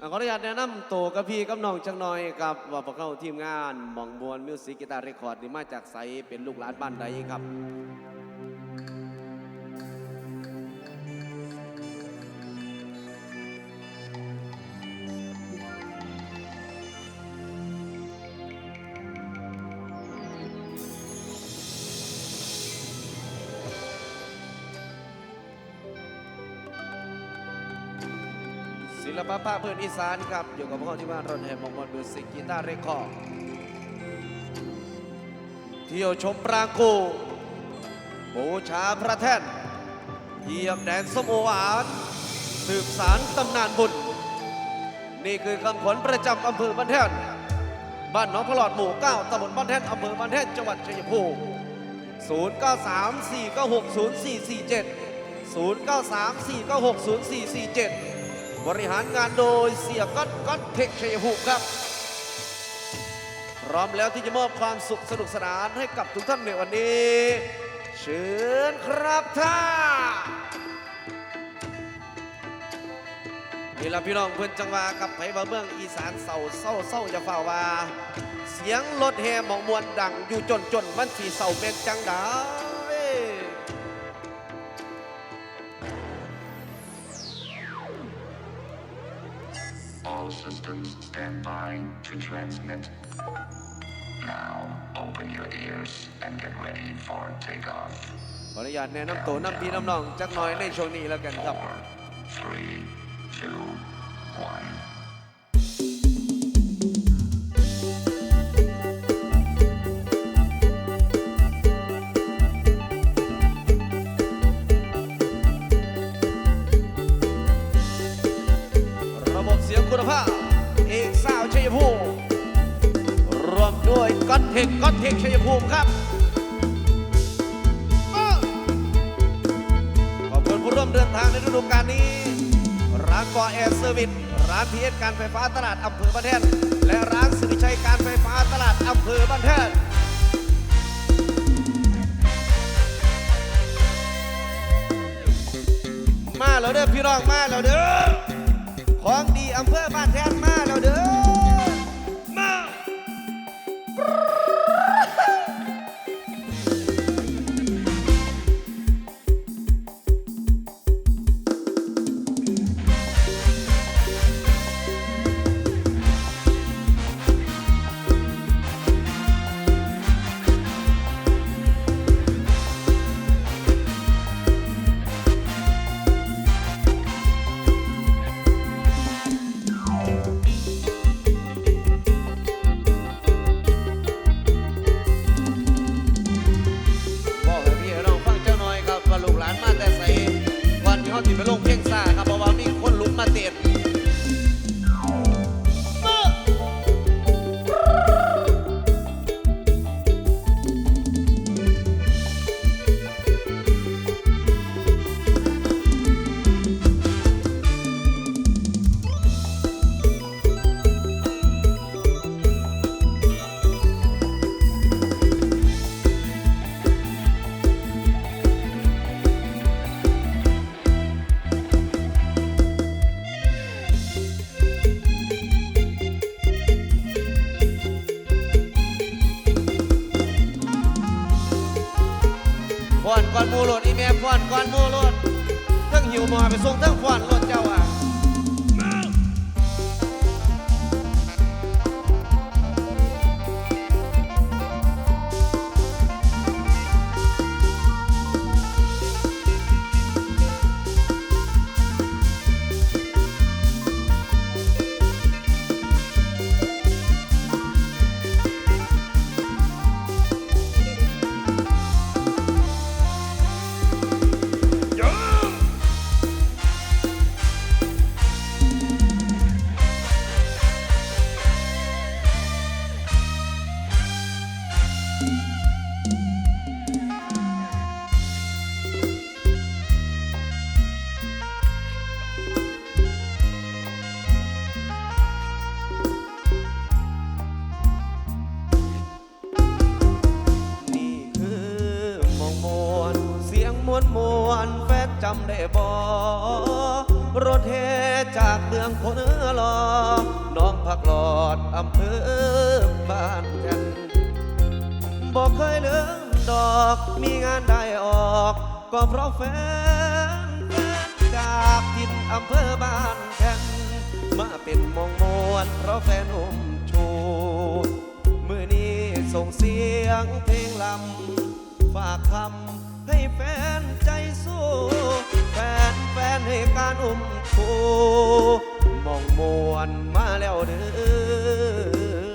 ขออนุญาตแนะนำตัวกับพี่กับน้องจังหน่อยกับว่าพวกเขาทีมงานหมองบวนมิวสิกกีตาร์เรคคอร์ดนี่มาจากไสเป็นลูกหลานบ้านใดครับ ศิลปะภาคพื้นอีสานครับ อยู่กับพวกเขาที่มานรถแห่หมองบวนมิวสิกกีตาร์เรคคอร์ดเที่ยวชมปรางกูบูชาพระแท่นเยียบแดนสมโอหวานสืบสารตำนานบุญ นี่คือคำขวัญประจำอำเภอบ้านแท่นบ้านหนองพลอดหมู่9ตำบลบ้านแท่นอำเภอบ้านแท่นจังหวัดชัยภูมิ0934960447 บริหารงานโดยเสียก๊อตก๊อตเทคชัยภูมิครับ พร้อมแล้วที่จะมอบความสุขสนุกสนานให้กับทุกท่านในวันนี้ เชิญครับท่านี่ละพี่น้องเพื่อนจังหวากับไผบาเมืองอีสานเศร้าเศร้าเศร้าจะเฝ้าว่าเสียงรถแห่หมองมวนดังอยู่จนจนมันสีเศร้าเป็นจังด้ All systems stand by to transmit. Now, open your ears and get ready for takeoff. ขออนุญาตแนะนำตัวน้ำพี่น้ำน้องจักหน่อยในช่วงนี้แล้วกันครับ Four, three, two, one. เทคก๊อตเทคชัยภูมิครับ ขอบคุณผู้ร่วมเดินทางในฤดูกาลนี้ ร้านกอแอร์เซอร์วิส ร้านพีเอสการไฟฟ้าตลาดอำเภอบ้านแท่นและร้านสิริชัยการไฟฟ้าตลาดอำเภอบ้านแท่นมาแล้วเด้อพี่น้องมาแล้วเด้อ ของดีอำเภอบ้านแท่นมาแล้วเด้อ ฟ้อนก่อนโมูโลดทั้งหิวหมอไปส่งทั้งฟ้อนโวนมวนแฟนจำได้บ่รถแห่จากเมืองคนลอผักหลอดอำเภอบ้านแท่นบอกเคยเลืมดอกมีงานได้ออก ก็เพราะแฟนแฟนจากถิ่นอำเภอบ้านแท่นมาเป็นมองมวนเพราะแฟนอุ้มชูมือนี้ส่งเสียงเพลงลำากคำให้แฟนใจสู้ แฟนแฟนให้การอุ้มคูมองมวนมาแล้วเด้อ